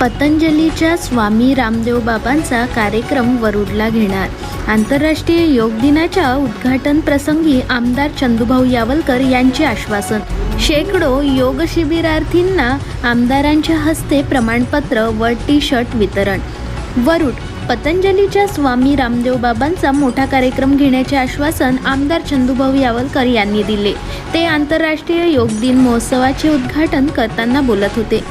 पतंजलीच्या स्वामी रामदेव बाबांचा कार्यक्रम वरुडला घेणार. आंतरराष्ट्रीय योग दिनाच्या उद्घाटन प्रसंगी आमदार चंदूभाऊ यावलकर यांचे आश्वासन. शेकडो योग शिबिरार्थींना आमदारांच्या हस्ते प्रमाणपत्र व टी शर्ट वितरण. वरुड पतंजलीच्या स्वामी रामदेव बाबांचा मोठा कार्यक्रम घेण्याचे आश्वासन आमदार चंदूभाऊ यावलकर यांनी दिले. ते आंतरराष्ट्रीय योग दिन महोत्सवाचे उद्घाटन करताना बोलत होते.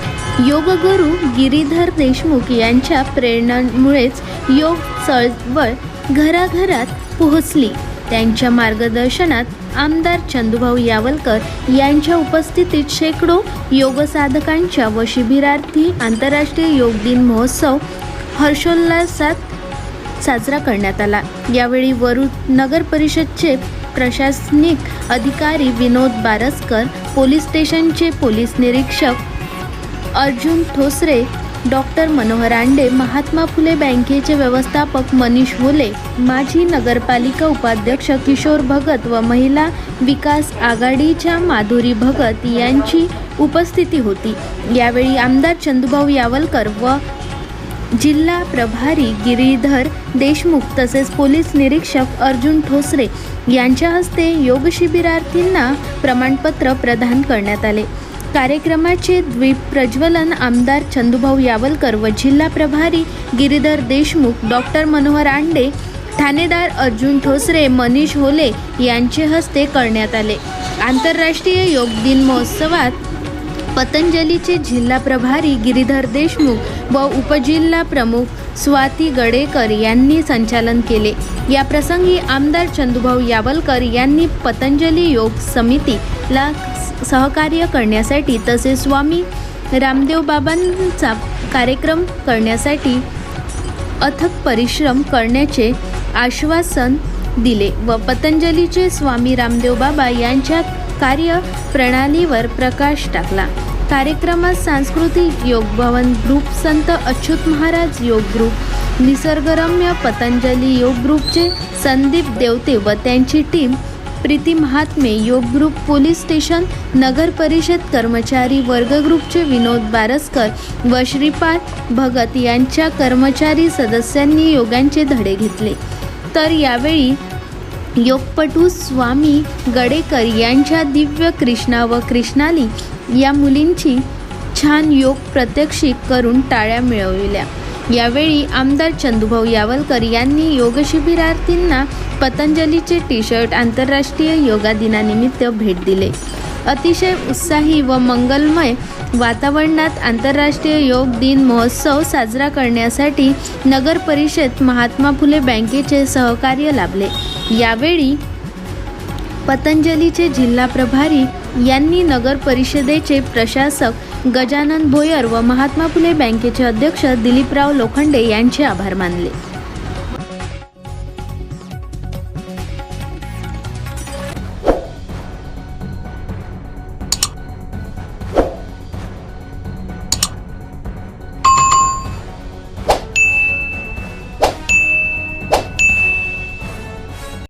योगगुरू गिरीधर देशमुख यांच्या प्रेरणांमुळेच योग चळवळ घराघरात पोहोचली. त्यांच्या मार्गदर्शनात आमदार चंदूभाऊ यावलकर यांच्या उपस्थितीत शेकडो योगसाधकांच्या व शिबिरार्थी आंतरराष्ट्रीय योग दिन महोत्सव हर्षोल्लासात साजरा करण्यात आला. यावेळी वरुड नगर परिषदचे प्रशासनिक अधिकारी विनोद बारसकर पोलीस स्टेशनचे पोलीस निरीक्षक अर्जुन ठोसरे डॉक्टर मनोहर आंडे महात्मा फुले बँकेचे व्यवस्थापक मनीष होले माजी नगरपालिका उपाध्यक्ष किशोर भगत व महिला विकास आघाडीच्या माधुरी भगत यांची उपस्थिती होती. यावेळी आमदार चंदुभाऊ यावलकर व जिल्हा प्रभारी गिरीधर देशमुख तसेच पोलीस निरीक्षक अर्जुन ठोसरे यांच्या हस्ते योग शिबिरार्थींना प्रमाणपत्र प्रदान करण्यात आले. कार्यक्रमाचे द्वीप प्रज्वलन आमदार चंदूभाऊ यावलकर व जिल्हा प्रभारी गिरीधर देशमुख डॉक्टर मनोहर आंडे ठाणेदार अर्जुन ठोसरे मनीष होले यांचे हस्ते करण्यात आले. आंतरराष्ट्रीय योग दिन महोत्सवात पतंजलीचे जिल्हा प्रभारी गिरीधर देशमुख व उपजिल्हा प्रमुख स्वाती गडेकर यांनी संचालन केले. या प्रसंगी आमदार चंदुभाऊ यावलकर यांनी पतंजली योग समितीला सहकार्य करण्यासाठी तसेच स्वामी रामदेव बाबांचा कार्यक्रम करण्यासाठी अथक परिश्रम करण्याचे आश्वासन दिले व पतंजलीचे स्वामी रामदेव बाबा यांच्या कार्य प्रणालीवर प्रकाश टाकला. कार्यक्रमात सांस्कृतिक योग भवन ग्रुप संत अच्युत महाराज योग ग्रुप निसर्गरम्य पतंजली योग ग्रुपचे संदीप देवते व त्यांची टीम प्रीती महात्मे योग ग्रुप पोलीस स्टेशन नगर परिषद कर्मचारी वर्ग ग्रुपचे विनोद बारसकर व श्रीपाल भगत यांच्या कर्मचारी सदस्यांनी योगांचे धडे घेतले. तर यावेळी योगपटू स्वामी गडेकर यांच्या दिव्य कृष्णा व कृष्णाली या मुलींची छान योग प्रत्यक्षिक करून टाळ्या मिळविल्या. यावेळी आमदार चंदूभाऊ यावलकर यांनी योगशिबिरार्थींना पतंजलीचे टी शर्ट आंतरराष्ट्रीय योगा दिनानिमित्त भेट दिले. अतिशय उत्साही व मंगलमय वातावरणात आंतरराष्ट्रीय योग दिन महोत्सव साजरा करण्यासाठी नगर परिषद महात्मा फुले बँकेचे सहकार्य लाभले. यावेळी पतंजलीचे जिल्हा प्रभारी यांनी नगर परिषदेचे प्रशासक गजानन भोयर व महात्मा फुले बँकेचे अध्यक्ष दिलीपराव लोखंडे यांचे आभार मानले.